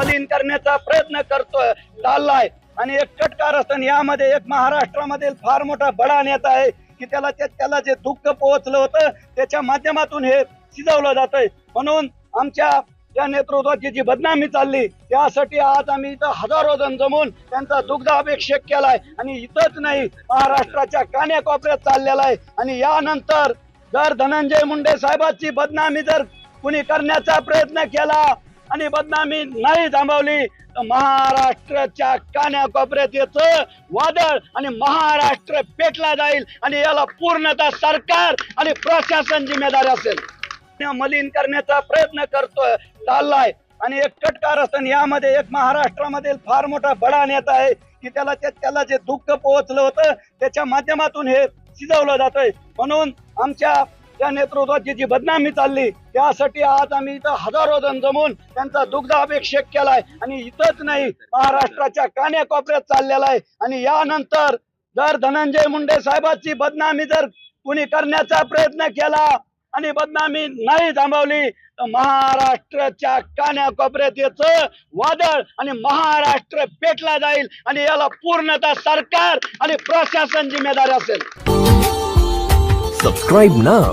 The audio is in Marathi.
मलिन करण्याचा प्रयत्न करतोय चाललाय. आणि एक कटकार असताना यामध्ये एक महाराष्ट्रामधील फार मोठा बडा नेता आहे की त्याला ते त्याला जे दुःख पोहोचलं होतं त्याच्या माध्यमातून हे शिजवलं जात आहे म्हणून आमच्या या नेतृत्वाची जी बदनामी चालली त्यासाठी आज आम्ही इथं हजारो जण जमून त्यांचा दुग्धाभिषेक केलाय. आणि इथंच नाही महाराष्ट्राच्या कान्याकोपऱ्यात चाललेला आहे. आणि यानंतर जर धनंजय मुंडे साहेबांची बदनामी जर कुणी करण्याचा प्रयत्न केला आणि बदनामी नाही थांबवली. तर महाराष्ट्राच्या कान्याकोपऱ्यात याचं वादळ आणि महाराष्ट्र पेटला जाईल आणि याला पूर्णतः सरकार आणि प्रशासन जिम्मेदार असेल. मलिन करण्याचा प्रयत्न करतोय चाललाय. आणि एक कटकार असताना यामध्ये एक महाराष्ट्रामधील फार मोठा बडा नेता आहे की त्याला त्याला जे दुःख पोहोचलं होतं त्याच्या माध्यमातून हे शिजवलं जात म्हणून आमच्या त्या नेतृत्वाची जी बदनामी चालली त्यासाठी आज आम्ही इथं हजारो जण जमून त्यांचा दुग्धाभिषेक केलाय. आणि इथंच नाही महाराष्ट्राच्या कान्याकोपऱ्यात चाललेला आहे. आणि यानंतर जर धनंजय मुंडे साहेबांची बदनामी जर कुणी करण्याचा प्रयत्न केला आणि बदनामी नाही थांबवली तर महाराष्ट्राच्या कान्याकोपऱ्यात याचं वादळ आणि महाराष्ट्र पेटला जाईल आणि याला पूर्णतः सरकार आणि प्रशासन जिम्मेदार असेल. Subscribe now